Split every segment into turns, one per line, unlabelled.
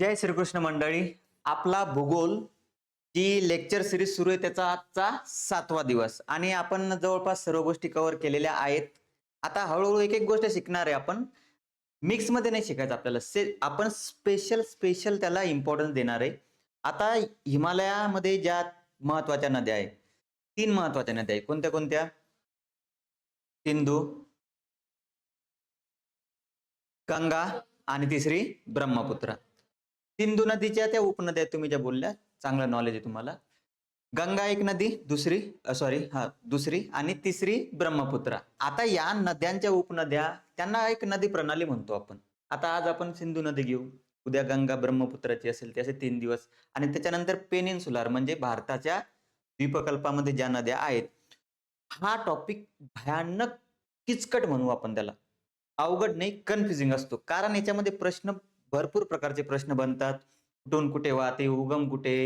जय श्रीकृष्ण मंडळी. आपला भूगोल जी लेक्चर सिरीज सुरू आहे त्याचा आजचा सातवा दिवस. आणि आपण जवळपास सर्व गोष्टी कव्हर केलेल्या आहेत. आता हळूहळू एक एक गोष्ट शिकणार आहे आपण. मिक्समध्ये नाही शिकायचं आपल्याला. से आपण स्पेशल स्पेशल त्याला इम्पॉर्टन्स देणार आहे. आता हिमालयामध्ये ज्या महत्त्वाच्या नद्या आहेत तीन महत्त्वाच्या नद्या आहेत. कोणत्या कोणत्या? सिंधू गंगा आणि तिसरी ब्रह्मपुत्रा. सिंधू नदीच्या त्या उपनद्या तुम्ही ज्या बोलल्या चांगलं नॉलेज आहे तुम्हाला. गंगा एक नदी दुसरी सॉरी हा दुसरी आणि तिसरी ब्रह्मपुत्रा. आता या नद्यांच्या उपनद्या त्यांना एक नदी प्रणाली म्हणतो आपण. आता आज आपण सिंधू नदी घेऊ. उद्या गंगा ब्रह्मपुत्राची असेल ते असे तीन दिवस. आणि त्याच्यानंतर पेनिन्सुलार म्हणजे भारताच्या द्वीपकल्पामध्ये ज्या नद्या आहेत हा टॉपिक भयानक किचकट म्हणू आपण त्याला. अवघड नाही कन्फ्युजिंग असतो. कारण याच्यामध्ये प्रश्न भरपूर प्रकारचे प्रश्न बनतात. कुठून कुठे वाहते उगम कुठे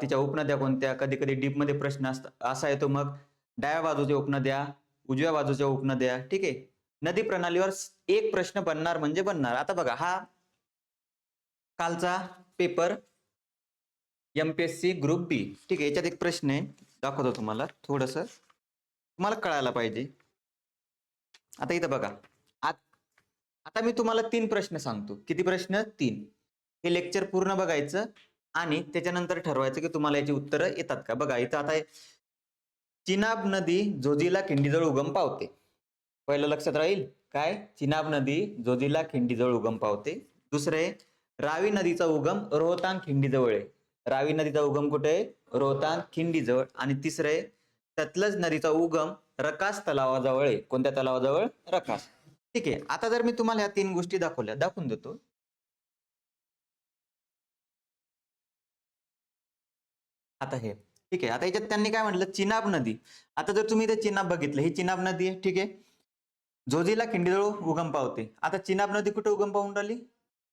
तिच्या उपनद्या कोणत्या कधी कधी डीपमध्ये प्रश्न असतात असा येतो मग डाव्या बाजूच्या उपनद्या उजव्या बाजूच्या उपनद्या ठीक आहे? नदी प्रणालीवर एक प्रश्न बनणार म्हणजे बनणार. आता बघा हा कालचा पेपर एमपीएससी ग्रुप बी ठीक आहे? याच्यात एक प्रश्न आहे दाखवतो तुम्हाला थोडस. तुम्हाला कळायला पाहिजे. आता इथं बघा. आता मी तुम्हाला तीन प्रश्न सांगतो. किती प्रश्न? तीन. हे लेक्चर पूर्ण बघायचं आणि त्याच्यानंतर ठरवायचं की तुम्हाला याची उत्तरं येतात का? बघा इथं आता चिनाब नदी जोजीला खिंडीजवळ उगम पावते. पहिलं लक्षात राहील? काय? चिनाब नदी जोजीला खिंडीजवळ उगम पावते. दुसरे आहे रावी नदीचा उगम रोहतांग खिंडीजवळ आहे. रावी नदीचा उगम कुठे आहे? रोहतांग खिंडीजवळ. आणि तिसरे आहे सतलज नदीचा उगम रकास तलावाजवळ आहे. कोणत्या तलावाजवळ? रकास. ठीक आहे. आता जर मी तुम्हाला ह्या तीन गोष्टी दाखवल्या दाखवून देतो. आता हे. ठीक आहे. आता याच्यात त्यांनी काय म्हटलं? चिनाब नदी. आता जर तुम्ही ते चिनाब बघितलं ही चिनाब नदी आहे. ठीक आहे. झोजीला खिंडीजवळ उगम पावते. आता चिनाब नदी कुठे उगम पाहून राहिली?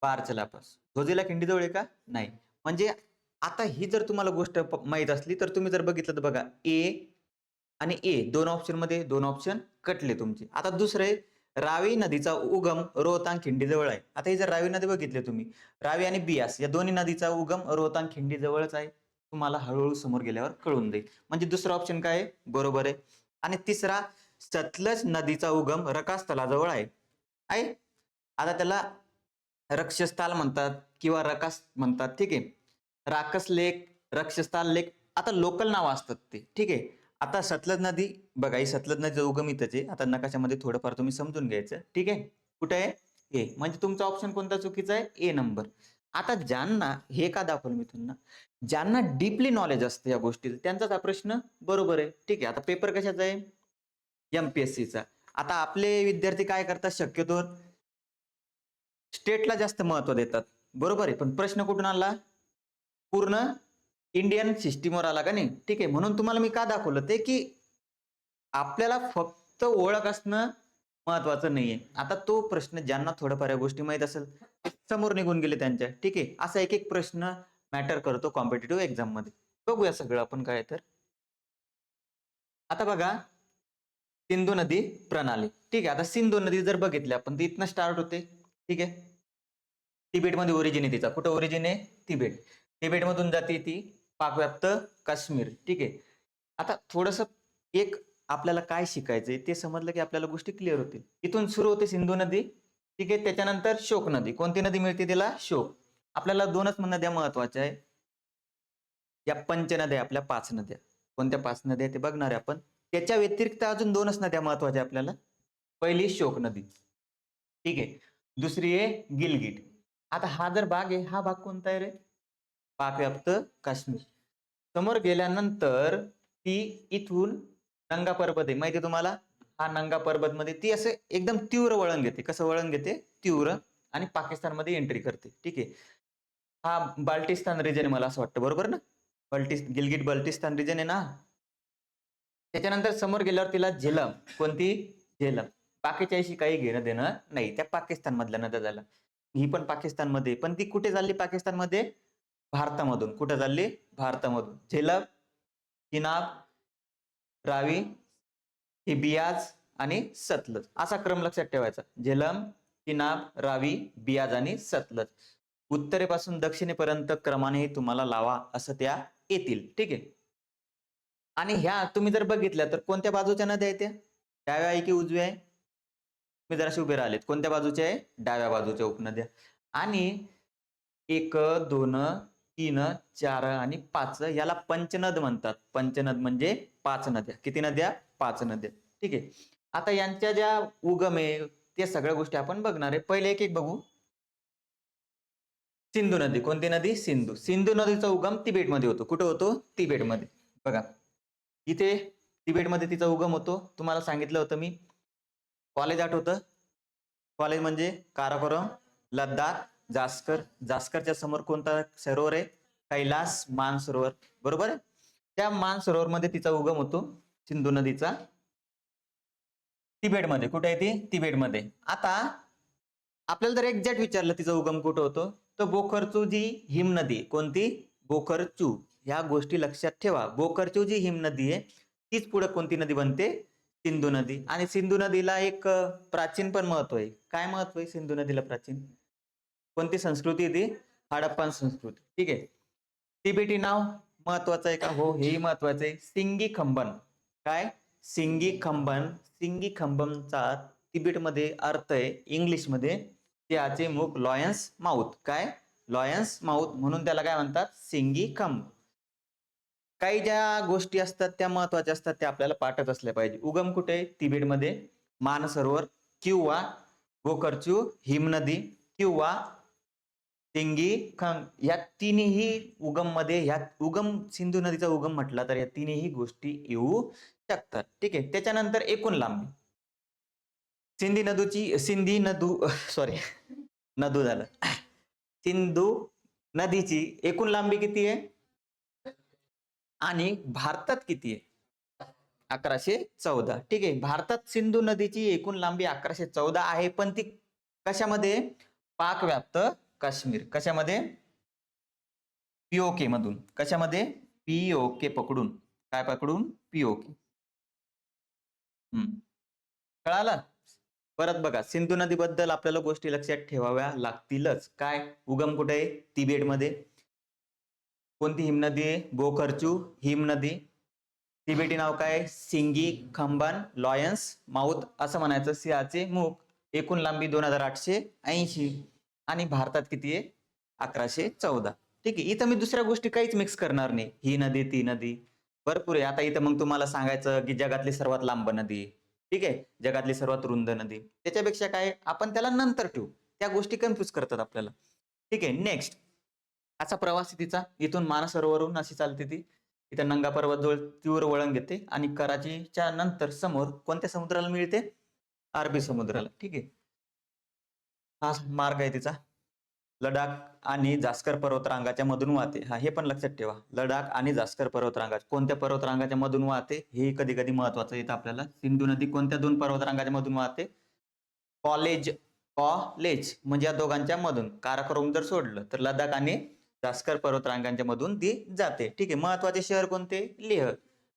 बारचलापास झोजीला खिंडीजवळ आहे का? नाही. म्हणजे आता ही जर तुम्हाला गोष्ट माहीत माहीत असली तर तुम्ही जर बघितलं तर बघा. ए आणि ए दोन ऑप्शनमध्ये दोन ऑप्शन कटले तुमचे. आता दुसरे रावी नदीचा उगम रोहतांग खिंडीजवळ आहे. आता ही जर रावी नदी बघितली तुम्ही रावी आणि बियास या दोन्ही नदीचा उगम रोहतांग खिंडीजवळच आहे. तुम्हाला हळूहळू समोर गेल्यावर कळून जाईल. म्हणजे दुसरा ऑप्शन काय आहे? बरोबर आहे. आणि तिसरा सतलज नदीचा उगम रकास्थलाजवळ आहे. आहे? आता त्याला रक्षस्थाल म्हणतात किंवा रकास म्हणतात. ठीक आहे. राकस लेक रक्षस्थाल लेक आता लोकल नाव असतात ते. ठीक आहे. आता सतलज नदी बघा ही सतलज नदीचा उगम इथंच आहे. आता नकाशामध्ये थोडंफार तुम्ही समजून घ्यायचं. ठीक आहे? कुठे आहे? ए म्हणजे तुमचा ऑप्शन कोणता चुकीचा आहे? ए नंबर आता ज्यांना हे का दाखवलं मी तुम्हाला ज्यांना डीपली नॉलेज असतं या गोष्टीचं त्यांचाच हा प्रश्न बरोबर आहे. ठीक आहे? आता पेपर कशाचा आहे? एमपीएससीचा आता आपले विद्यार्थी काय करतात शक्यतो? स्टेटला जास्त महत्त्व देतात. बरोबर आहे? पण प्रश्न कुठून आला पूर्ण इंडियन सिस्टीमवर आला का नाही? ठीक आहे. म्हणून तुम्हाला मी का दाखवलं ते की आपल्याला फक्त ओळख असणं महत्वाचं नाहीये. आता तो प्रश्न ज्यांना थोडंफार या गोष्टी माहीत असेल समोर निघून गेले त्यांच्या. ठीक आहे. असा एक एक प्रश्न मॅटर करतो कॉम्पिटेटिव्ह एक्झाममध्ये. बघूया सगळं आपण काय तर. आता बघा सिंधू नदी प्रणाली. ठीक आहे. आता सिंधू नदी जर बघितली आपण ती इथनं स्टार्ट होते. ठीक आहे. तिबेटमध्ये ओरिजिन आहे तिचा. कुठं ओरिजिन आहे? तिबेट. तिबेटमधून जाते ती पाकव्याप्त काश्मीर. ठीक आहे. आता थोडस एक आपल्याला काय शिकायचंय ते समजलं की आपल्याला गोष्टी क्लिअर होतील. इथून सुरू होते सिंधू नदी. ठीक आहे. त्याच्यानंतर शोक नदी. कोणती नदी मिळते तिला? शोक. आपल्याला दोनच नद्या महत्त्वाच्या आहे या पंच नद्या आपल्या पाच नद्या. कोणत्या पाच नद्या ते बघणार आहे आपण. त्याच्या व्यतिरिक्त अजून दोनच नद्या महत्त्वाच्या आपल्याला. पहिली शोक नदी. ठीक आहे. दुसरी आहे गिलगिट. आता हा जर भाग आहे हा भाग कोणता आहे रे? पाकव्याप्त काश्मीर. समोर गेल्यानंतर ती इथून नंगा पर्वत आहे. माहिती आहे तुम्हाला? हा नंगा पर्वत मध्ये ती असं एकदम तीव्र वळण घेते. कसं वळण घेते? तीव्र आणि पाकिस्तानमध्ये एंट्री करते. ठीक आहे? हा बाल्टिस्तान रिजन आहे मला असं वाटतं. बरोबर ना? बल्टिस गिलगिट बल्टिस्तान रिजन आहे ना? त्याच्यानंतर समोर गेल्यावर तिला झेलम. कोणती? झेलम. बाकीच्याशी काही घेणं देणं नाही. त्या पाकिस्तान मधल्या नद्या झाल्या. ही पण पाकिस्तानमध्ये पण ती कुठे झाली पाकिस्तानमध्ये? भारतामधून. कुठे चालली? भारतामधून. झेलम किनाब रावी ही बियाज आणि सतलज. असा क्रम लक्षात ठेवायचा. झेलम किनाब रावी बियाज आणि सतलज. उत्तरेपासून दक्षिणेपर्यंत क्रमाने तुम्हाला लावा असं त्या येतील. ठीक आहे? आणि ह्या तुम्ही जर बघितल्या तर कोणत्या बाजूच्या नद्या आहेत त्या? डाव्या आहे की उजव्या आहे? तुम्ही जराशी उभे राहिलेत. कोणत्या बाजूच्या आहे? डाव्या बाजूच्या उपनद्या. आणि एक दोन तीन चार आणि पाच याला पंचनद म्हणतात. पंचनद म्हणजे पाच नद्या. किती नद्या? पाच नद्या. ठीक आहे. आता यांच्या ज्या उगम आहे त्या सगळ्या गोष्टी आपण बघणार आहे. पहिले एक एक बघू. सिंधू नदी. कोणती नदी? सिंधू. सिंधू नदीचा उगम तिबेटमध्ये होतो. कुठं होतो? तिबेटमध्ये. बघा. इथे तिबेटमध्ये तिचा उगम होतो. तुम्हाला सांगितलं होतं मी. कॉलेज आठवतं? कॉलेज म्हणजे काराकोरम लद्दाख जास्कर जास्करच्या समोर कोणता सरोवर आहे? कैलास मानसरोवर बरोबर आहे? त्या मानसरोवरमध्ये तिचा उगम होतो सिंधू नदीचा. तिबेटमध्ये. कुठे आहे ती? तिबेटमध्ये. आता आपल्याला जर एक्झॅक्ट विचारलं तिचा उगम कुठं होतो तर बोखरचू जी हिम नदी कोणती? बोखरचू. ह्या गोष्टी लक्षात ठेवा. बोखरचू जी हिम नदी आहे तीच पुढे कोणती नदी बनते? सिंधू नदी. आणि सिंधू नदीला एक प्राचीन पण महत्त्व आहे. काय महत्त्व आहे सिंधू नदीला प्राचीन? कोणती संस्कृती ती? हडप्पन संस्कृती. ठीक आहे. तिबेटी नाव? महत्वाचं आहे का? हो हेही महत्वाचं आहे. सिंगी खंबन काय? सिंगी खंबन सिंगी खंबनचा तिबेटमध्ये अर्थ आहे इंग्लिशमध्ये त्याचे मुख लॉयन्स माउथ. काय? लॉयन्स माउथ म्हणून त्याला काय म्हणतात? सिंगी खंब काही ज्या गोष्टी असतात त्या महत्त्वाच्या असतात त्या आपल्याला पाठत असल्या पाहिजे. उगम कुठे? तिबेटमध्ये. मानसरोवर किंवा गोकर्चू हिमनदी किंवा तिंगी खंग या तिन्ही उगममध्ये ह्या उगम सिंधू नदीचा उगम म्हटला तर या तिन्ही गोष्टी येऊ शकतात. ठीक आहे. त्याच्यानंतर एकूण लांबी. सिंधी नदूची सिंधी नदू सॉरी नदू झालं. सिंधू नदीची एकूण लांबी किती आहे? आणि भारतात किती आहे? अकराशे चौदा. ठीक आहे. भारतात सिंधू नदीची एकूण लांबी अकराशे चौदा आहे पण ती कशामध्ये? पाक व्याप्त काश्मीर. कशामध्ये? पीओके मधून. कशामध्ये? पीओके पकडून. काय पकडून? पीओके हम्म. कळालं? परत बघा. सिंधू नदीबद्दल आपल्याला गोष्टी लक्षात ठेवाव्या लागतीलच. काय? उगम कुठे आहे? तिबेटमध्ये. कोणती हिमनदी आहे? बोखर्चू हिमनदी तिबेटी नाव काय? सिंगी खंबन लॉयन्स माऊथ असं म्हणायचं. सिंहाचे मुख एकूण लांबी दोन हजार आठशे ऐंशी. आणि भारतात किती आहे? अकराशे चौदा. ठीक आहे. इथं मी दुसऱ्या गोष्टी काहीच मिक्स करणार नाही. ही नदी ती नदी. भरपूर आहे. आता इथं मग तुम्हाला सांगायचं की जगातली सर्वात लांब नदी. ठीक आहे? जगातली सर्वात रुंद नदी. त्याच्यापेक्षा काय? आपण त्याला नंतर ठेवू. त्या गोष्टी कन्फ्यूज करतात आपल्याला. ठीक आहे? नेक्स्ट असा प्रवास तिचा. इथून मानसरोवरून अशी चालते ती. इथं नंगा पर्वत जवळ तीव्र वळण घेते. आणि कराचीच्या नंतर समोर कोणत्या समुद्राला मिळते? अरबी समुद्राला. ठीक आहे? हा मार्ग आहे तिचा. लडाख आणि जास्कर पर्वतरांगाच्या मधून वाहते. हा हे पण लक्षात ठेवा. लडाख आणि जास्कर पर्वतरांगा कोणत्या पर्वतरांगाच्या मधून वाहते? हे कधी कधी महत्वाचं येतं आपल्याला. सिंधू नदी कोणत्या दोन पर्वतरांगाच्या मधून वाहते? कॉलेज कॉलेज म्हणजे या दोघांच्या मधून. काराकोरम जर सोडलं तर लडाख आणि जास्कर पर्वतरांगांच्या मधून ती जाते. ठीक आहे महत्त्वाचे शहर कोणते? लेह.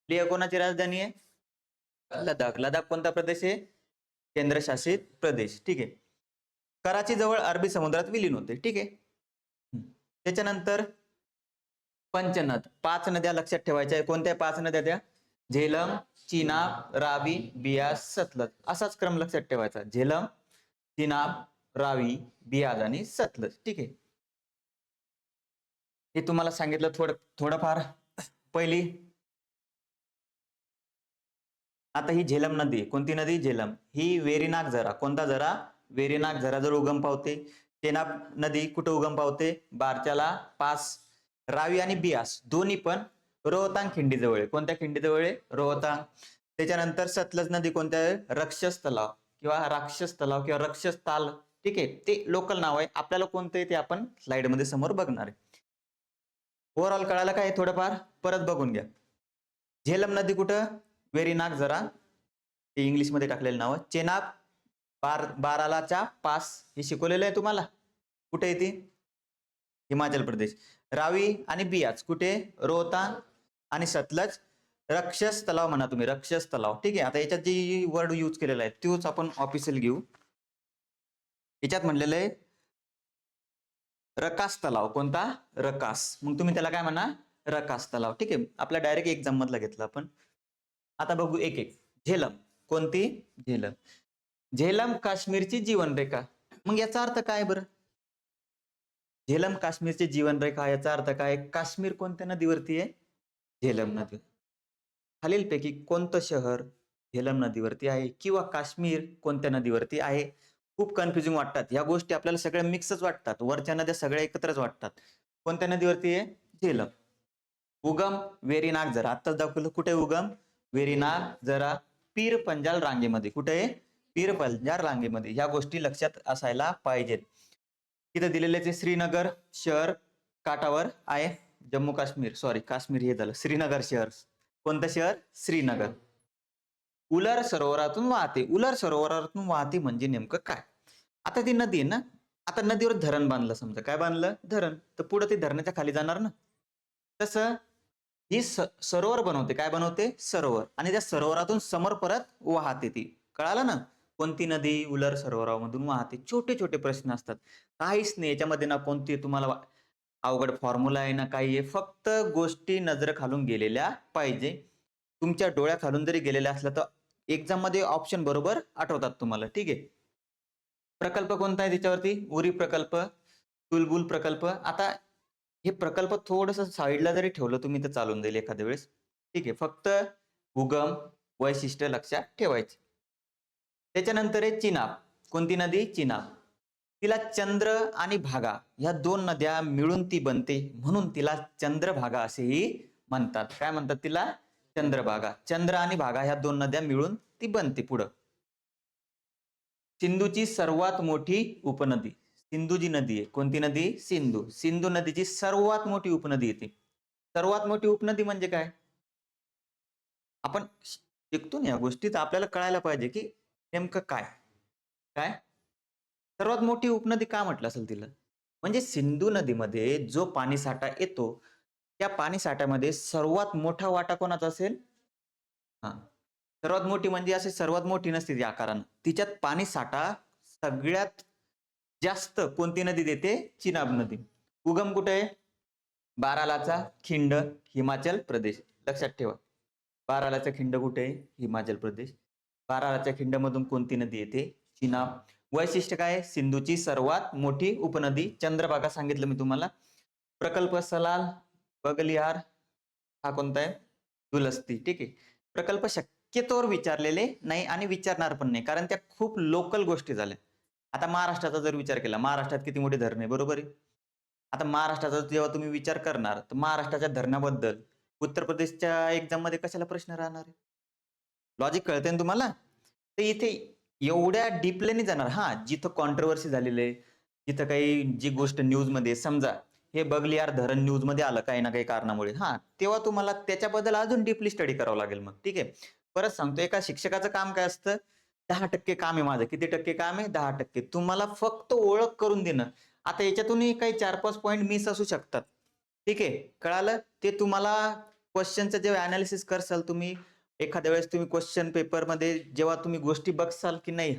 लेह कोणाची राजधानी आहे? लडाख. लडाख कोणता प्रदेश आहे? केंद्रशासित प्रदेश. ठीक आहे. कराची जवळ अरबी समुद्रात विलीन होते. ठीक आहे. त्याच्यानंतर पंचनद. पाच नद्या लक्षात ठेवायच्या कोणत्या पाच नद्या त्या? झेलम चिनाब रावी बियास सतलज. असाच क्रम लक्षात ठेवायचा. झेलम चिनाब रावी बियाज आणि सतलज. ठीक आहे. हे तुम्हाला सांगितलं थोडं थोडंफार. पहिली. आता ही झेलम नदी कोणती नदी? झेलम. ही वेरीनाग झरा कोणता झरा वेरीनाग झरा उगम पावते. चेनाब नदी कुठं उगम पावते? बारच्याला पास रावी आणि बियास. दोन्ही पण रोहतांग खिंडीजवळ आहे. कोणत्या खिंडीजवळ आहे? रोहतांग. त्याच्यानंतर सतलज नदी कोणत्या रक्षस तलाव किंवा राक्षस तलाव किंवा रक्षस ताल ठीक आहे. ते लोकल नाव आहे. आपल्याला कोणतं आहे ते आपण स्लाइडमध्ये समोर बघणार आहे. ओव्हरऑल कळायला काय थोडंफार? परत बघून घ्या. झेलम नदी कुठं? वेरीनाग जरा. ते इंग्लिशमध्ये टाकलेलं नाव चेनाब बार बारालाच्या पास. हे शिकवलेलं आहे तुम्हाला? कुठे येते हिमाचल प्रदेश. रावी आणि बियाज. कुठे? रोहतांग आणि सतलज. रक्षस तलाव म्हणा तुम्ही. रक्षस तलाव ठीक आहे. आता याच्यात जे वर्ड यूज केलेला आहे तोच आपण ऑफिशियल घेऊ. याच्यात म्हणलेलं आहे रकास तलाव कोणता? रकास. मग तुम्ही त्याला काय म्हणा? रकास तलाव ठीक आहे. आपला डायरेक्ट एक्झाम मधला घेतला आपण. आता बघू एक एक. झेलम. कोणती? झेलम. झेलम काश्मीरची जीवनरेखा. मग याचा अर्थ काय बरं? झेलम काश्मीरची जीवनरेखा याचा अर्थ काय? काश्मीर कोणत्या नदीवरती आहे? झेलम नदी. खालीलपैकी कोणतं शहर झेलम नदीवरती आहे किंवा काश्मीर कोणत्या नदीवरती आहे? खूप कन्फ्युजिंग वाटतात. ह्या गोष्टी आपल्याला सगळ्या मिक्सच वाटतात. वरच्या नद्या सगळ्या एकत्रच वाटतात. कोणत्या नदीवरती आहे? झेलम. उगम वेरीनाग जरा. आत्ताच दाखवलं कुठे उगम? वेरीनाग जरा पीर पंजाल रांगेमध्ये. कुठे? आहे पीर पंजाल रांगेमध्ये ह्या गोष्टी लक्षात असायला पाहिजेत. तिथे दिलेले ते श्रीनगर शहर काठावर आहे जम्मू काश्मीर सॉरी काश्मीर हे झालं. श्रीनगर शहर. कोणतं शहर? श्रीनगर. उलर सरोवरातून वाहते. उलर सरोवरातून वाहते म्हणजे नेमकं काय? आता ती नदी आहे ना? आता नदीवर धरण बांधलं समजा. काय बांधलं? धरण. तर पुढे ते धरणाच्या खाली जाणार ना? तसं ही सरोवर बनवते. काय बनवते? सरोवर. आणि त्या सरोवरातून समोर परत वाहते ती. कळालं ना? कोणती नदी उलर सरोवरामधून वाहते? छोटे छोटे प्रश्न असतात. काहीच नाही याच्यामध्ये ना कोणती तुम्हाला अवघड फॉर्म्युला आहे ना काही आहे. फक्त गोष्टी नजर खालून गेलेल्या पाहिजे. तुमच्या डोळ्या खालून जरी गेलेल्या असल्या तर एक्झाममध्ये ऑप्शन बरोबर आठवतात तुम्हाला. ठीक आहे? प्रकल्प कोणता आहे त्याच्यावरती? उरी प्रकल्प तुलबुल प्रकल्प. आता हे प्रकल्प थोडस साईडला जरी ठेवलं तुम्ही तर चालून जाईल एखाद्या वेळेस. ठीक आहे? फक्त उगम वैशिष्ट्य लक्षात ठेवायचे. त्याच्यानंतर आहे चिनाब कोणती नदी? चिनाब तिला चंद्र आणि भागा या दोन नद्या मिळून ती बनते म्हणून तिला चंद्रभागा असेही म्हणतात. काय म्हणतात तिला? चंद्रभागा. चंद्र आणि भागा ह्या दोन नद्या मिळून ती बनते पुढं. सिंधूची सर्वात मोठी उपनदी. सिंधू जी नदी आहे. कोणती नदी? सिंधू. सिंधू नदीची सर्वात मोठी उपनदी येते. सर्वात मोठी उपनदी म्हणजे काय? आपण शिकतो ना या गोष्टी तर आपल्याला कळायला पाहिजे की नेमकं काय? काय? सर्वात मोठी उपनदी का म्हटलं असेल तिला? म्हणजे सिंधू नदीमध्ये जो पाणी साठा येतो त्या पाणी साठ्यामध्ये सर्वात मोठा वाटा कोणाचा असेल? हा. सर्वात मोठी म्हणजे असे सर्वात मोठी नसते ती आकारानं. तिच्यात पाणी साठा सगळ्यात जास्त कोणती नदी देते? चिनाब नदी. उगम कुठे आहे? बारालाचा खिंड हिमाचल प्रदेश. लक्षात ठेवा. बारालाचा खिंड कुठे आहे? हिमाचल प्रदेश. बारालाच्या खिंडमधून कोणती नदी येते? चिनाब वैशिष्ट्य काय? सिंधूची सर्वात मोठी उपनदी. चंद्रभागा सांगितलं मी तुम्हाला. प्रकल्प सलाल बगलिहार हा कोणता आहे? दुलस्ती. ठीक आहे. प्रकल्प शक्यतोवर विचारलेले नाही आणि विचारणार पण नाही. कारण त्या खूप लोकल गोष्टी झाल्या. आता महाराष्ट्राचा जर विचार केला महाराष्ट्रात किती मोठे धरण आहे? बरोबर आहे. आता महाराष्ट्राचा जेव्हा तुम्ही विचार करणार तर महाराष्ट्राच्या धरणाबद्दल उत्तर प्रदेशच्या एक्झाममध्ये कशाला प्रश्न राहणार आहे? लॉजिक कळते ना तुम्हाला? तर इथे एवढ्या डीपले नाही जाणार. हा जिथं कॉन्ट्रोवर्सी झालेली आहे जिथं काही जी गोष्ट न्यूजमध्ये समजा हे बगलियार धरण न्यूजमध्ये आलं काही ना काही कारणामुळे. हा तेव्हा तुम्हाला त्याच्याबद्दल अजून डीपली स्टडी करावं लागेल मग. ठीक आहे? परत सांगतो एका शिक्षकाचं काम काय असतं? दहा टक्के काम आहे माझं. किती टक्के काम आहे? दहा टक्के. तुम्हाला फक्त ओळख करून देणं. आता याच्यातूनही काही चार पाच पॉईंट मिस असू शकतात. ठीक आहे? कळालं? ते तुम्हाला क्वेश्चनचं जेव्हा अनालिसिस करसाल तुम्ही एखाद्या वेळेस तुम्ही क्वेश्चन पेपरमध्ये जेव्हा तुम्ही गोष्टी बघसाल की नाही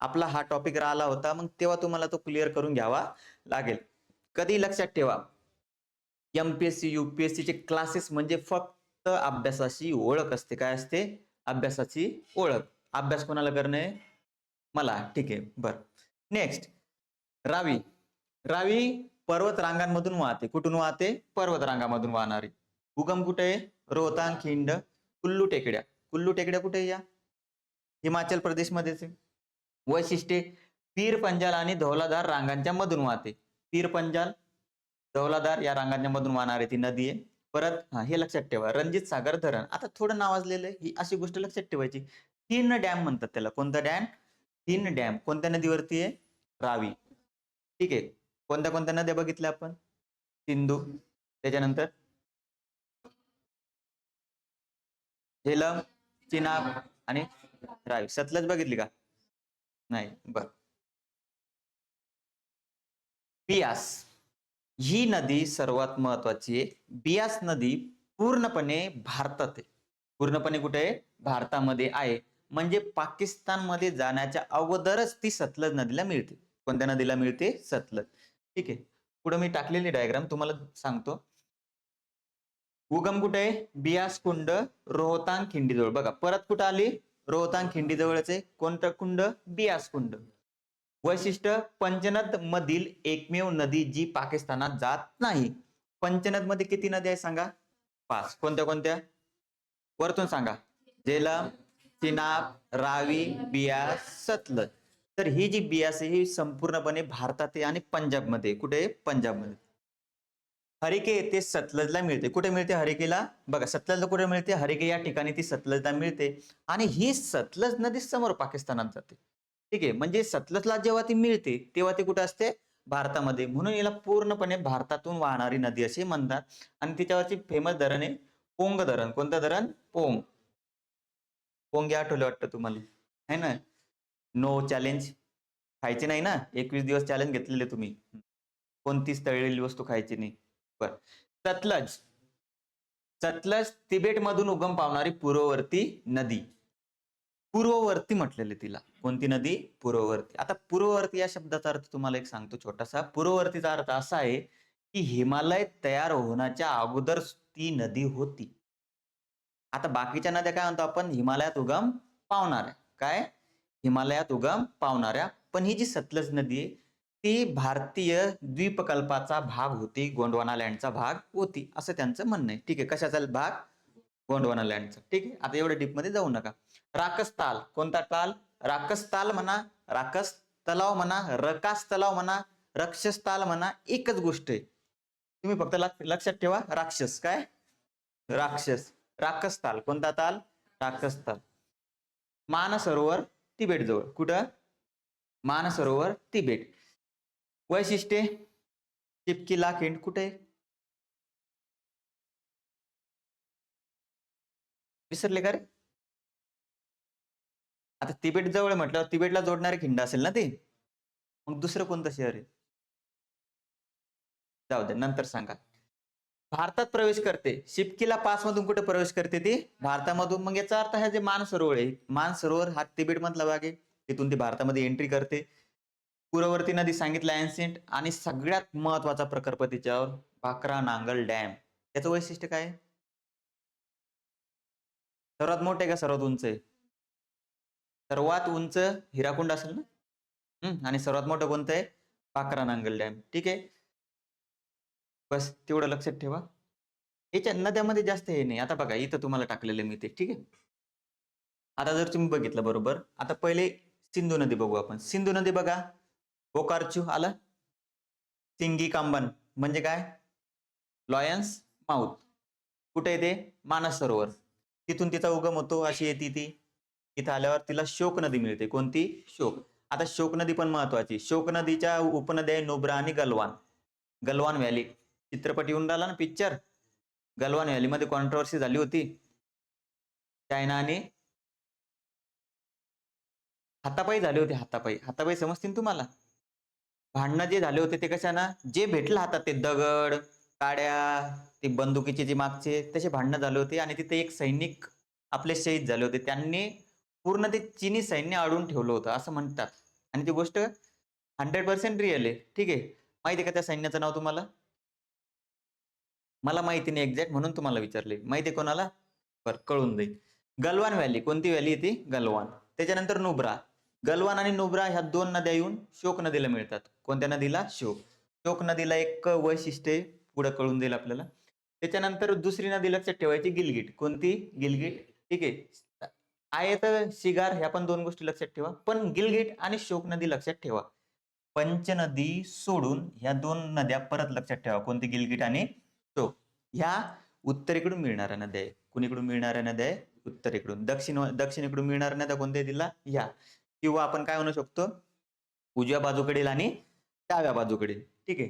आपला हा टॉपिक राहिला होता मग तेव्हा तुम्हाला तो क्लिअर करून घ्यावा लागेल. कधी लक्षात ठेवा एमपीएससी एस चे क्लासेस म्हणजे फक्त अभ्यासाची ओळख असते. काय असते? अभ्यासाची ओळख. अभ्यास कोणाला करणे? मला. ठीक आहे. बर. नेक्स्ट रावी. रावी पर्वत रांगांमधून वाहते. कुठून वाहते? पर्वत रांगामधून वाहणारी. उगम कुठे? आहे रोहतांग खिंड. कुल्लू टेकड्या. कुल्लू टेकड्या कुठे या? हिमाचल प्रदेशमध्येच. आहे वैशिष्ट्ये. पीर पंजाल आणि धौलाधार रांगांच्या मधून वाहते. पीर पंजाल धौलाधार या रांगांच्या मधून वाहणारी ती नदी आहे. परत हा हे लक्षात ठेवा. रणजित सागर धरण. आता थोडं नावाजलेलं ही अशी गोष्ट लक्षात ठेवायची. तीन डॅम म्हणतात त्याला. कोणता डॅम? तीन डॅम. कोणत्या नदीवरती आहे? रावी. ठीक आहे. कोणत्या कोणत्या नद्या बघितल्या आपण? सिंधू. त्याच्यानंतर झेलम चिनाब आणि रावी सतलज बघितली का? नाही बर. बियास. ही नदी सर्वात महत्वाची आहे. बियास नदी पूर्णपणे भारतात आहे. पूर्णपणे कुठे आहे? भारतामध्ये आहे. म्हणजे पाकिस्तानमध्ये जाण्याच्या अगोदरच ती सतलज नदीला मिळते. कोणत्या नदीला मिळते? सतलज. ठीक आहे. पुढे मी टाकलेली डायग्राम तुम्हाला सांगतो. उगम कुठे? आहे बियास कुंड रोहतांग खिंडीजवळ. बघा परत कुठं आली? रोहतांग खिंडीजवळच आहे. कोणतं कुंड? बियास कुंड वैशिष्ट्य पंचनद मधील एकमेव नदी जी पाकिस्तानात जात नाही. पंचनदमध्ये किती नद्या आहे सांगा? पाच. कोणत्या कोणत्या? वरतून सांगा. झेलम चिनाब रावी बियास सतलज. तर ही जी बियास आहे ही संपूर्णपणे भारतात आहे आणि पंजाबमध्ये कुठे? पंजाबमध्ये. हरिके येथे सतलजला मिळते. कुठे मिळते हरिकेला? बघा सतलजला कुठे मिळते? हरिके या ठिकाणी ती सतलजला मिळते. आणि ही सतलज नदी समोर पाकिस्तानात जाते. ठीक आहे म्हणजे सतलजला जेव्हा ती मिळते तेव्हा ती कुठे असते? भारतामध्ये. म्हणून याला पूर्णपणे भारतातून वाहणारी नदी असे म्हणतात. आणि तिच्यावरची फेमस धरण आहे पोंग धरण. कोणतं धरण? पोंग. पोंगे आठवले वाटतं तुम्हाला. है ना? नो चॅलेंज खायचे नाही ना? एकवीस दिवस चॅलेंज घेतलेले तुम्ही. कोणतीच तळलेली वस्तू खायची नाही. बर. सतलज. सतलज तिबेट मधून उगम पावणारी पूर्ववर्ती नदी. पूर्ववर्ती म्हटलेले तिला. कोणती नदी? पूर्ववर्ती. आता पूर्ववर्ती या शब्दाचा अर्थ तुम्हाला एक सांगतो छोटासा. पूर्ववर्तीचा अर्थ असा आहे की हिमालय तयार होण्याच्या अगोदर ती नदी होती. आता बाकीच्या नद्या काय म्हणतो आपण? हिमालयात उगम पावणाऱ्या. काय? हिमालयात उगम पावणाऱ्या. पण ही जी सतलज नदी आहे ती भारतीय द्वीपकल्पाचा भाग होती गोंडवाना लँडचा भाग होती असं त्यांचं म्हणणं आहे. ठीक आहे कशाचा भाग? गोंडवाना लँडचा ठीक आहे आता एवढ्या डीपमध्ये जाऊ नका. राकस ताल कोणता ताल? राकस ताल म्हणा राकस तलाव म्हणा रकास तलाव म्हणा रक्षस ताल म्हणा एकच गोष्ट आहे. तुम्ही फक्त लक्षात ठेवा राक्षस. काय? राक्षस. राकस ताल. कोणता ताल? राक्षस ताल. मानसरोवर तिबेट जवळ कुठं? मानसरोवर तिबेट. वैशिष्ट्ये? चिपकी लाखेंड कुठे? विसरले का रे? आता तिबेट जवळ म्हटलं तिबेटला जोडणारे खिंड असेल ना ते? मग दुसरं कोणतं शहर आहे? जाऊ दे नंतर सांगा. भारतात प्रवेश करते. शिपकीला पास मधून कुठे प्रवेश करते ती? भारतामधून. मग याचा अर्थ हा जे मानसरोवर आहे मानसरोवर हा तिबेट मधला भाग आहे. तिथून ती भारतामध्ये एंट्री करते. पूर्ववर्ती नदी सांगितलं अँसेंट आणि सगळ्यात महत्त्वाचा प्रकल्प तिच्यावर भाकरा नांगल डॅम. याचं वैशिष्ट्य काय? सर्वात मोठे का सर्वात उंच आहे? सर्वात उंच हिराकुंड असेल ना? आणि सर्वात मोठं कोणतं आहे? पाकरा नांगल डॅम. ठीक आहे? बस तेवढं लक्षात ठेवा. याच्या नद्यामध्ये जास्त हे नाही. आता बघा इथं तुम्हाला टाकलेलं मी ते. ठीक आहे? आता जर तुम्ही बघितलं बरोबर आता पहिले सिंधू नदी बघू आपण. सिंधू नदी बघा. बोकारचू आलं? सिंगी कांबन म्हणजे काय? लॉयन्स माउथ कुठे येते मानस सरोवर तिथून तिचा उगम होतो अशी येते ती इथं आल्यावर तिला शोक नदी मिळते. कोणती? शोक. आता शोक नदी पण महत्वाची. शोक नदीच्या उपनद्या आहे नुब्रा आणि गलवान. गलवान व्हॅली. चित्रपट येऊन राहिला ना पिक्चर गलवान व्हॅली मध्ये कॉन्ट्रोवर्सी झाली होती. चायना आणि हातापाई झाली होती हातापाई. हातापायी समजतील तुम्हाला? भांडणं जे झाले होते ते कशानं? जे भेटलं हातात ते दगड काड्या ते बंदुकीचे जे मागचे तसे भांडणं झाले होते आणि तिथे एक सैनिक आपले शहीद झाले होते. त्यांनी पूर्ण ते चिनी सैन्य अडून ठेवलं होतं असं म्हणतात. आणि ती गोष्ट हंड्रेड पर्सेंट रिअल आहे. ठीक आहे. माहिती आहे का त्या सैन्याचं नाव तुम्हाला? मला माहिती नाही एक्झॅक्ट म्हणून तुम्हाला विचारले. माहिती आहे कोणाला? बरं कळून जाईल. गलवान व्हॅली कोणती व्हॅली आहे ती? गलवान. त्याच्यानंतर नुब्रा. गलवान आणि नुब्रा ह्या दोन नद्या येऊन शोक नदीला मिळतात. कोणत्या नदीला? शोक. शोक नदीला एक वैशिष्ट्य पुढं पुढे कळून जाईल आपल्याला. त्याच्यानंतर दुसरी नदी लक्षात ठेवायची गिलगिट. कोणती? गिलगिट. ठीक आहे. आयत शिगार ह्या पण दोन गोष्टी लक्षात ठेवा. पण गिलगिट आणि शोक नदी लक्षात ठेवा. पंचनदी सोडून ह्या दोन नद्या परत लक्षात ठेवा. कोणती? गिलगिट आणि शोक. ह्या उत्तरेकडून मिळणाऱ्या नद्या आहे कुणीकडून मिळणाऱ्या नद्या आहे उत्तरेकडून. दक्षिण दक्षिणेकडून मिळणाऱ्या नद्या कोणत्या दिला ह्या. किंवा आपण काय म्हणू शकतो? उजव्या बाजूकडील आणि डाव्या बाजूकडील. ठीक आहे.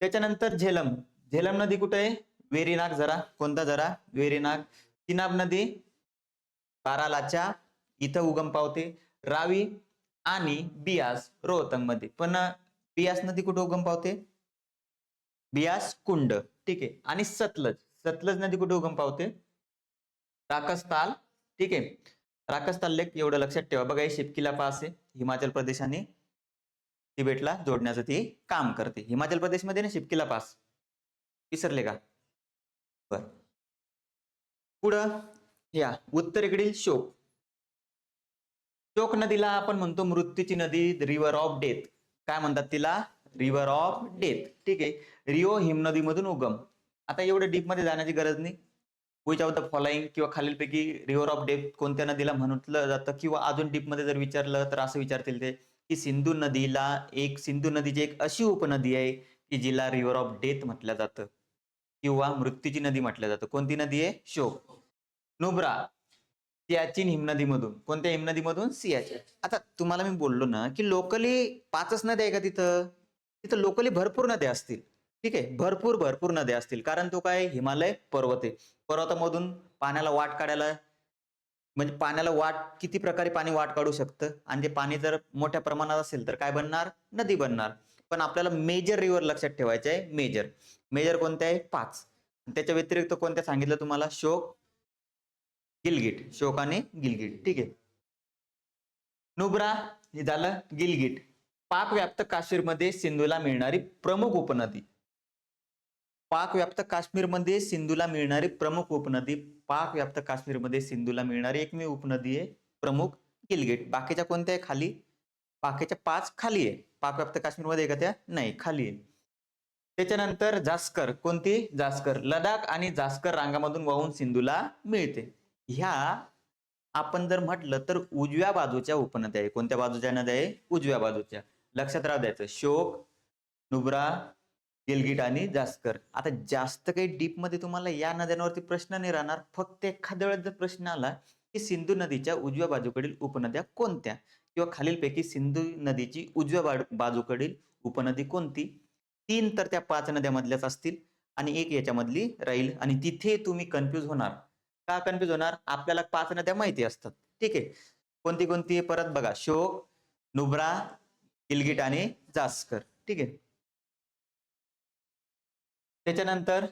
त्याच्यानंतर झेलम. झेलम नदी कुठे आहे? वेरीनाग जरा. कोणता जरा? वेरीनाग चिनाब नदी. बारालाच्या इथं उगम पावते. रावी आणि बियास रोहतंगमध्ये. पण बियास नदी कुठे उगम पावते? बियास कुंड. ठीक आहे. आणि सतलज. सतलज नदी कुठे उगम पावते? राकस्ताल. ठीक आहे. राकस्ताल लेक एवढं लक्षात ठेवा. बघा हे शिपकीला पास आहे. हिमाचल प्रदेश आणि तिबेटला जोडण्याचं ती काम करते. हिमाचल प्रदेशमध्ये ना शिपकीला पास. विसरले का? बर. पुढं या. उत्तरेकडील शोक. शोक नदीला आपण म्हणतो मृत्यूची नदी रिव्हर ऑफ डेथ काय म्हणतात तिला? रिव्हर ऑफ डेथ ठीक आहे. रिओ हिमनदीमधून उगम. आता एवढं डीपमध्ये जाण्याची गरज नाही. विच ऑफ द फॉलोइंग किंवा खालीलपैकी रिव्हर ऑफ डेथ कोणत्या नदीला म्हटलं जातं? किंवा अजून डीपमध्ये जर विचारलं तर असं विचारतील ते की सिंधू नदीला एक सिंधू नदीची एक अशी उपनदी आहे की जिला रिव्हर ऑफ डेथ म्हटलं जातं. किंवा मृत्यूची नदी म्हटलं जातं. कोणती नदी आहे? शोक. नुब्रा सियाचीन हिमनदीमधून. कोणत्या हिमनदीमधून? सियाचीन. आता तुम्हाला मी बोललो ना की लोकली पाचच नद्या आहे का तिथं? तिथं लोकली भरपूर नद्या असतील. ठीक आहे भरपूर भरपूर नद्या असतील. कारण तो काय हिमालय पर्वत आहे. पर्वतामधून पाण्याला वाट काढायला म्हणजे पाण्याला वाट किती प्रकारे पाणी वाट काढू शकतं? आणि ते पाणी जर मोठ्या प्रमाणात असेल तर काय बनणार? नदी बनणार. पण आपल्याला मेजर रिव्हर लक्षात ठेवायचे आहे मेजर मेजर कोणते आहे? पाच. त्याच्या व्यतिरिक्त कोणत्या सांगितलं तुम्हाला? शोक गिलगिट. शोक आणि गिलगिट. ठीक आहे. नुब्रा हे झालं गिलगिट. पाक व्याप्त काश्मीरमध्ये सिंधूला मिळणारी प्रमुख उपनदी. पाक व्याप्त काश्मीरमध्ये सिंधूला मिळणारी प्रमुख उपनदी पाक व्याप्त काश्मीरमध्ये सिंधूला मिळणारी एकमेव उपनदी आहे प्रमुख गिलगेट. बाकीच्या कोणत्या आहे? खाली. बाकीच्या पाच खाली आहे. पाक व्याप्त काश्मीरमध्ये का त्या नाही खाली आहे. त्याच्यानंतर जास्कर. कोणती? जास्कर. लडाख आणि जास्कर रांगामधून वाहून सिंधूला मिळते. ह्या आपण जर म्हटलं तर उजव्या बाजूच्या उपनद्या आहे. कोणत्या बाजूच्या नद्या आहे? उजव्या बाजूच्या. लक्षात राहू द्यायचं. शोक नुब्रा गिलगिट आणि जास्कर. आता जास्त काही डीपमध्ये तुम्हाला या नद्यांवरती प्रश्न नाही राहणार. फक्त एखाद्या वेळेस जर प्रश्न आला की सिंधू नदीच्या उजव्या बाजूकडील उपनद्या कोणत्या? किंवा खालीलपैकी सिंधू नदीची उजव्या बाजूकडील उपनदी कोणती? तीन तर त्या पाच नद्यामधल्याच असतील आणि एक याच्यामधली राहील आणि तिथे तुम्ही कन्फ्यूज होणार. का कन्फ्यूज होणार? आपल्याला पाच नद्या माहिती असतात. ठीक आहे. कोणती कोणती? परत बघा. शोक नुब्रा गिलगिट आणि जास्कर. ठीक आहे. त्याच्यानंतर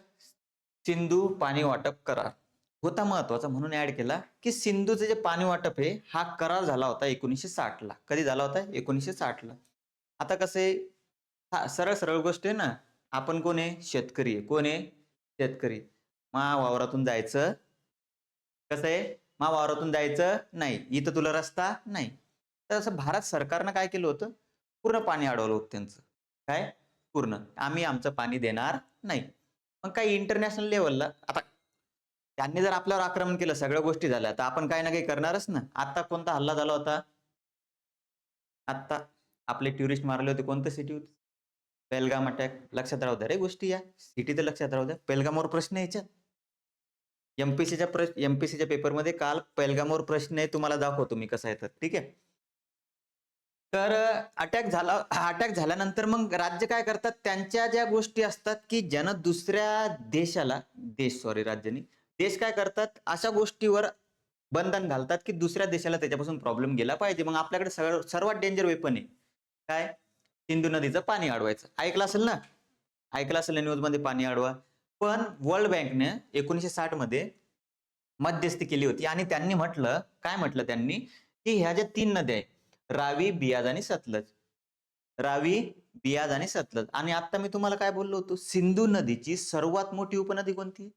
सिंधू पाणी वाटप करार. होता महत्त्वाचा म्हणून ऍड केला की सिंधूचं जे पाणी वाटप आहे हा करार झाला होता एकोणीसशे साठ ला कधी झाला होता? एकोणीसशे साठ ला आता कसं आहे हा सरळ सरळ गोष्ट आहे ना आपण कोण आहे? शेतकरी आहे. कोण आहे? शेतकरी. मा वावरातून जायचं कसं आहे? मा वावरातून जायचं नाही. इथं तुला रस्ता नाही. तर असं भारत सरकारनं काय केलं होतं? पूर्ण पाणी अडवलं होतं त्यांचं. काय? पूर्ण. आम्ही आमचं पाणी देणार नाही. मग काही इंटरनॅशनल लेवलला आता त्यांनी जर आपल्यावर आक्रमण केलं सगळ्या गोष्टी झाल्या तर आपण काही ना काही करणारच ना. आता कोणता हल्ला झाला होता? आता आपले टुरिस्ट मारले होते कोणतं सिटी होती? पेलगाम अटॅक लक्षात राहू द्या रे गोष्टी या. सिटी तर लक्षात राहू द्या. पेलगामवर प्रश्न आहे याच्यात. एमपीसीच्या प्रश्न एमपीसीच्या पेपरमध्ये काल पेलगामवर प्रश्न आहे तुम्हाला दाखवतो मी कसा येतात ठीक आहे? तर अटॅक झाला अटॅक झाल्यानंतर मग राज्य काय करतात? त्यांच्या ज्या गोष्टी असतात की ज्यानं दुसऱ्या देशाला देश सॉरी राज्यानी देश काय करतात? अशा गोष्टीवर बंधन घालतात की दुसऱ्या देशाला त्याच्यापासून प्रॉब्लेम गेला पाहिजे. मग आपल्याकडे सगळं सर्वात डेंजर वेपन आहे. काय? सिंधू नदीचं पाणी अडवायचं. ऐकलं असेल ना? ऐकलं असेल न्यूजमध्ये पाणी अडवा? पण वर्ल्ड बँकने एकोणीसशे साठमध्ये मध्यस्थी केली होती. आणि त्यांनी म्हटलं काय म्हटलं त्यांनी? की ह्या ज्या तीन नद्या आहेत रावी बियाज आणि सतलज. रावी बियाज आणि सतलज. आणि आता मी तुम्हाला काय बोललो होतो? सिंधू नदीची सर्वात मोठी उपनदी कोणती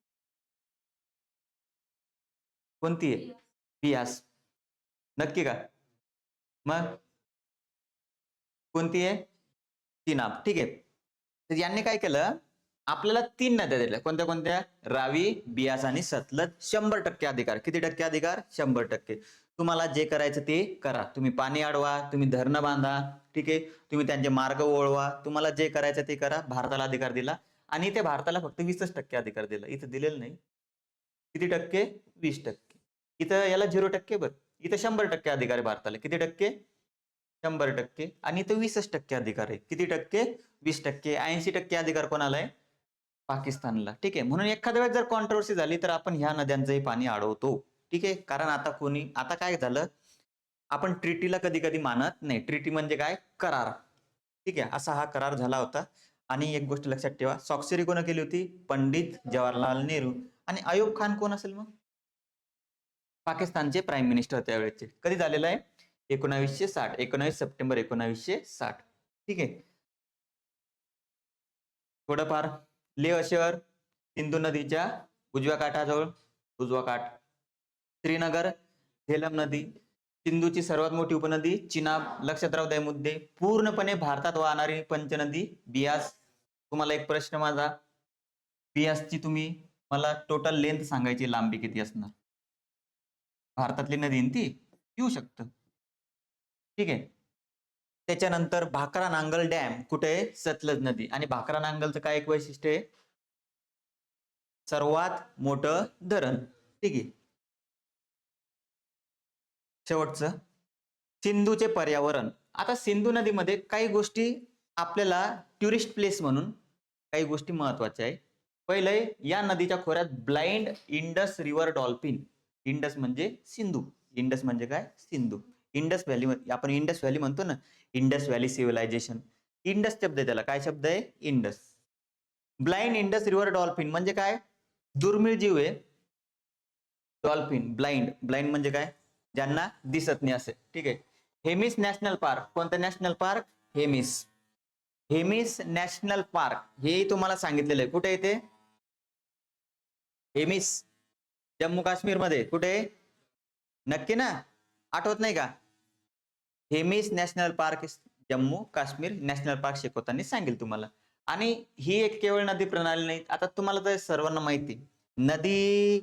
कोणती आहे? बियास नक्की का? मग? कोणती आहे? चिनाब. ठीक आहे. तर यांनी काय केलं? आपल्याला तीन नद्या दिल्या. कोणत्या कोणत्या? रावी बियास आणि सतलज. शंभर टक्के अधिकार. किती टक्के अधिकार? शंभर टक्के. तुम्हाला जे करायचं ते करा. तुम्ही पाणी अडवा तुम्ही धरणं बांधा ठीक आहे? तुम्ही त्यांचे मार्ग ओळवा. तुम्हाला जे करायचं ते करा. भारताला अधिकार दिला. आणि ते भारताला फक्त वीसच टक्के अधिकार दिला. इथं दिलेलं नाही. किती टक्के? वीस टक्के. इथं याला झिरो टक्के बघ इथं शंभर टक्के अधिकार आहे भारताला. किती टक्के? शंभर टक्के. आणि इथं वीसच टक्के अधिकार आहे. किती टक्के? वीस टक्के. ऐंशी टक्के अधिकार कोणाला आहे? पाकिस्तानला. ठीक आहे. म्हणून एखाद्या वेळेस जर कॉन्ट्रोवर्सी झाली तर आपण ह्या नद्यांचंही पाणी अडवतो. ठीक आहे. कारण आता कोणी आता काय झालं? आपण ट्रिटीला कधी कधी मानत नाही. ट्रिटी म्हणजे काय? करार. ठीक आहे. असा हा करार झाला होता. आणि एक गोष्ट लक्षात ठेवा. स्वाक्षरी कोण केली होती? पंडित जवाहरलाल नेहरू. आणि अयूब खान कोण असेल मग? पाकिस्तानचे प्राईम मिनिस्टर त्यावेळेचे कधी झालेलं आहे? एकोणावीसशे साठ. एकोणावीस सप्टेंबर एकोणावीसशे साठ. ठीक आहे. थोडंफार लेह शहर सिंधू नदीच्या उजव्या काठाजवळ उजवा काठ. श्रीनगर झेलम नदी सिंधूची सर्वात मोठी उपनदी चिनाब लक्षात राहू द्या मुद्दे पूर्णपणे भारतात वाहणारी पंचनदी बियास. तुम्हाला एक प्रश्न माझा. बियासची तुम्ही मला टोटल लेंथ सांगायची लांबी किती असणार? भारतातली नदी ती येऊ शकतं. ठीक आहे? त्याच्यानंतर भाकरा नांगल डॅम कुठे? आहे सतलज नदी. आणि भाकरा नांगलचं काय एक वैशिष्ट्य आहे? सर्वात मोठं धरण. ठीक आहे. शेवटचं. सिंधूचे पर्यावरण. आता सिंधू नदीमध्ये काही गोष्टी आपल्याला टुरिस्ट प्लेस म्हणून काही गोष्टी महत्त्वाच्या आहे. पहिले या नदीच्या खोऱ्यात blind Indus river dolphin Indus म्हणजे सिंधू. इंडस म्हणजे काय? सिंधू. इंडस व्हॅली आपण इंडस व्हॅली म्हणतो ना इंडस व्हॅली सिव्हिलायझेशन इंडस शब्द आहे त्याला. काय शब्द आहे? Indus blind Indus river dolphin म्हणजे काय? दुर्मिळ जीव आहे. डॉल्फिन ब्लाइंड ब्लाइंड म्हणजे काय? ज्यांना दिसत नाही असे. ठीक आहे. हेमिस नॅशनल पार्क कोणतं national park Hemis Hemis national park हे तुम्हाला सांगितलेलं आहे. कुठे येते हेमिस जम्मू काश्मीरमध्ये कुठे? आहे? नक्की ना? आठवत नाही का? Hemis national park Jammu Kashmir national park शिकवताना सांगेल तुम्हाला. आणि ही एक केवळ नदी प्रणाली नाही आता तुम्हाला तर सर्वांना माहिती. नदी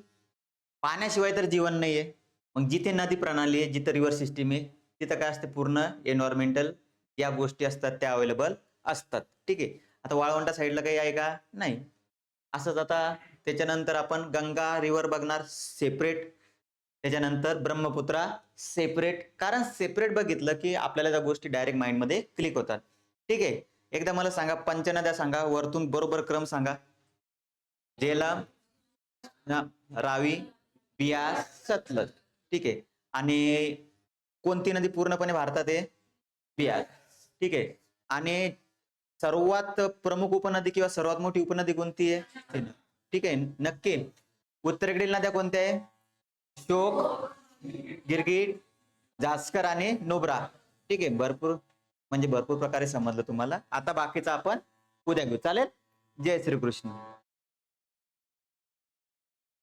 पाण्याशिवाय तर जीवन नाहीये. मग जिथे नदी प्रणाली आहे जिथे रिव्हर सिस्टीम आहे तिथं काय असते? पूर्ण एन्व्हायरमेंटल या गोष्टी असतात त्या अवेलेबल असतात. ठीक आहे? आता वाळवंटा साईडला काही आहे का? नाही. असंच आता त्याच्यानंतर आपण गंगा रिव्हर बघणार सेपरेट त्याच्यानंतर ब्रह्मपुत्रा सेपरेट कारण सेपरेट बघितलं की आपल्याला त्या गोष्टी डायरेक्ट माइंडमध्ये क्लिक होतात. ठीक आहे? एकदा मला सांगा पंचनद्या सांगा वरतून बरोबर क्रम सांगा. जेला रावी बियास सतलज. ठीक आहे? आणि कोणती नदी पूर्णपणे भारतात आहे? बियास ठीक आहे? आणि सर्वात प्रमुख उपनदी किंवा सर्वात मोठी उपनदी कोणती आहे? ठीक आहे? नक्की. उत्तरेकडील नद्या कोणत्या आहे? शोक गिरगिट जास्कर आणि नोब्रा. ठीक आहे भरपूर म्हणजे भरपूर प्रकारे समजलं तुम्हाला. आता बाकीचं आपण उद्या घेऊ. चालेल? जय श्रीकृष्ण.